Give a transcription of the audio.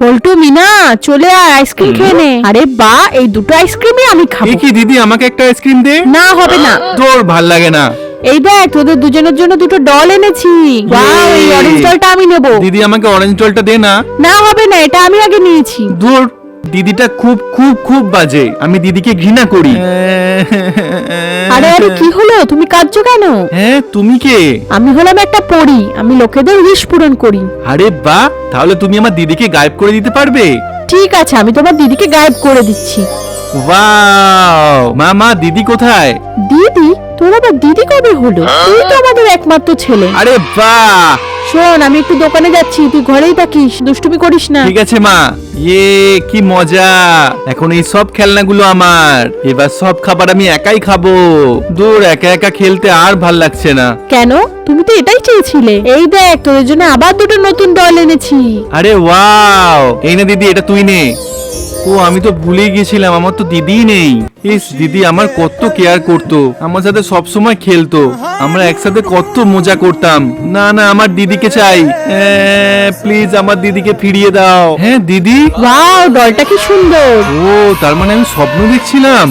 পল্টু মিনা চলে আয় আইসক্রিম খেয়ে নে। আরে বা এই দুটো আইসক্রিমই আমি খাব। কি দিদি আমাকে একটা আইসক্রিম দে? না হবে না। তোর ভালো লাগে না। এই দেখ তোদের দুজনের জন্য দুটো ডল এনেছি। ওয়াও এই অরেঞ্জ ডলটা আমি নেব। দিদি আমাকে অরেঞ্জ ডলটা দে না। না হবে না এটা আমি আগে নিয়েছি। দূর দিদিটা খুব খুব খুব বাজে। আমি দিদিকে ঘৃণা করি। আরে কি হলো? তুমি কাঁদছো কেন? হ্যাঁ তুমি কে? আমি হলাম একটা পরী। আমি লোকেদের উইশ পূরণ করি। আরে বাহ তাহলে তুমি আমার দিদিকে গায়েব করে দিতে পারবে? ঠিক আছে আমি তোমার দিদিকে গায়েব করে দিচ্ছি। ওয়াও! মা মা দিদি কোথায়? দিদি? তোর আবার দিদি কবে হলো? তুই তো আমাদের একমাত্র ছেলে। আরে বাহ শোন আমি একটু দোকানে যাচ্ছি তুই ঘরেই থাকিস দুষ্টুমি করিস না। ঠিক আছে মা। ইয়ে কি মজা। এখন এই সব খেলনাগুলো আমার। এবার সব খাবার আমি একাই খাব। দূর একা একা খেলতে আর ভালো লাগছে না। কেন? তুমি তো এটাই চেয়েছিলে। এই দেখ তোদের জন্য আবার দুটো নতুন ডল এনেছি। আরে ওয়াও! এই না দিদি এটা তুই নে। ও আমি তো ভুলেই গেছিলাম আমার তো দিদি নেই। ইস দিদি আমার কত কেয়ার করতো আমার সাথে সব সময় খেলতো আমরা একসাথে কত মজা করতাম। না না আমার দিদিকে চাই। প্লিজ আমার দিদিকে ফিরিয়ে দাও। হ্যাঁ দিদি? ওয়াও দলটা কি সুন্দর। ও তার মানে আমি স্বপ্ন দেখছিলাম।